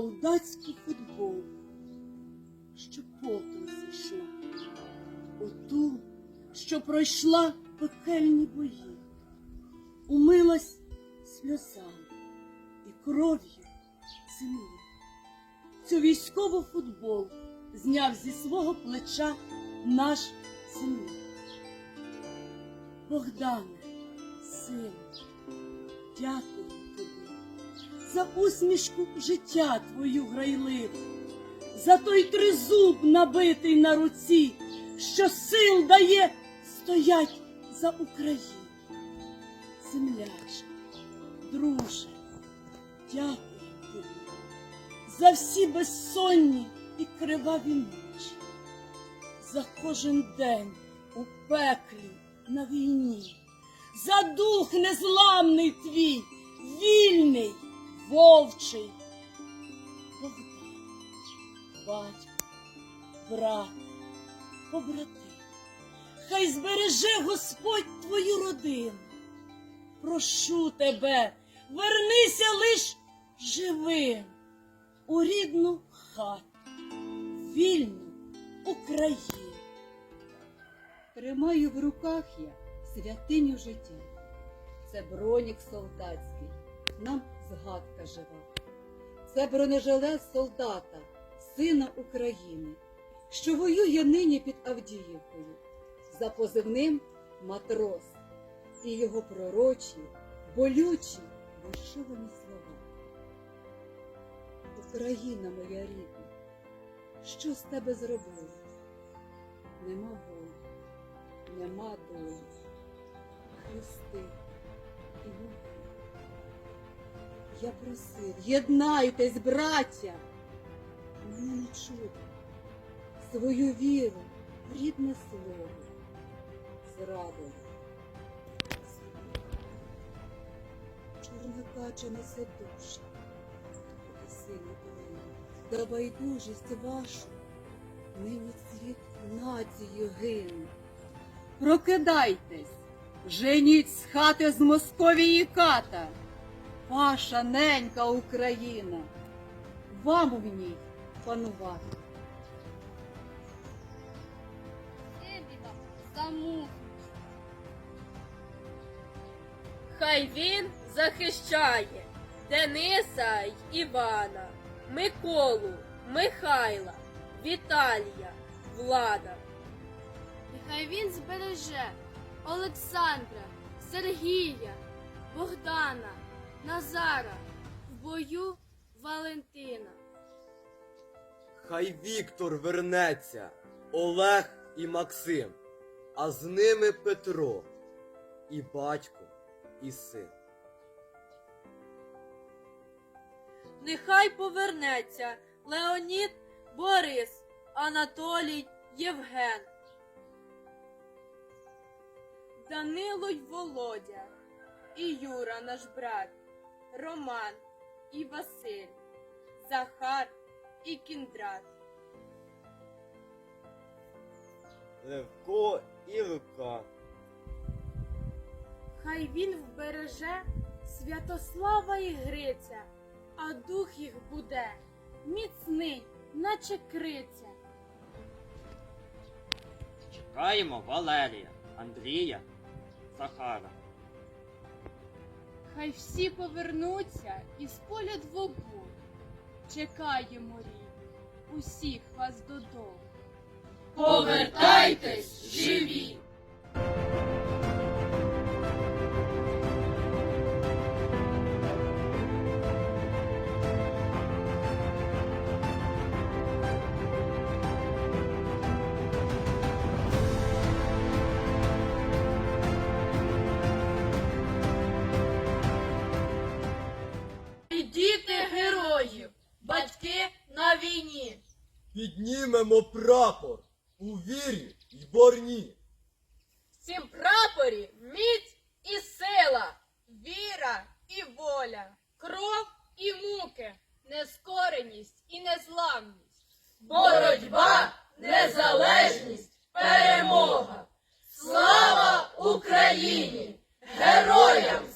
солдатську футболку, що потом зійшла, оту, що пройшла пекельні бої, умилась сльозами і кров'ю землі. Цю військову футболку зняв зі свого плеча наш земляк. Богдане, сину, дякую за усмішку життя твою грайливу, за той тризуб набитий на руці, що сил дає стоять за Україну. Земляче, друже, дякую тобі за всі безсонні і криваві ночі, за кожен день у пеклі на війні, за дух незламний твій, вільний, вовчий. Богдан, батько, брат, побратим, хай збереже Господь твою родину. Прошу тебе, вернися лиш живим у рідну хату, вільну Україну. Тримаю в руках я святиню життя. Це бронік солдатський, нам згадка жива. Це бронежилет солдата, сина України, що воює нині під Авдіївкою, за позивним матрос і його пророчі, болючі, вишивані слова. Україна моя рідна, що з тебе зробили? Нема волі нема долі, хрести і муки. Я просив, єднайтесь, браття, мене не чути, свою віру, рідне слово, зрадою. Чорна кача несе душі, і сині долини, да байдужість вашу, нині цвіт нації гине. Прокидайтесь, женіть з хати з Московії ката, ваша ненька Україна, вам в ній панувати. Ебіда замовкнуть. Хай він захищає Дениса й Івана, Миколу, Михайла, Віталія, Влада. Нехай він збереже Олександра, Сергія, Богдана, Назара, в бою Валентина. Хай Віктор вернеться, Олег і Максим, а з ними Петро, і батько, і син. Нехай повернеться Леонід, Борис, Анатолій, Євген. Данило й Володя, і Юра наш брат, Роман і Василь, Захар і Кіндрат. Левко і Лука. Хай він вбереже Святослава і Гриця, а дух їх буде міцний, наче криця. Чекаємо Валерія, Андрія, Захара. Хай всі повернуться із поля двобу. Чекаємо рідні, усіх вас додому. Повертайтесь живі! Діти героїв, батьки на війні. Піднімемо прапор у вірі й борні. В цім прапорі міць і сила, віра і воля, кров і муки, нескореність і незламність, боротьба, незалежність, перемога. Слава Україні! Героям!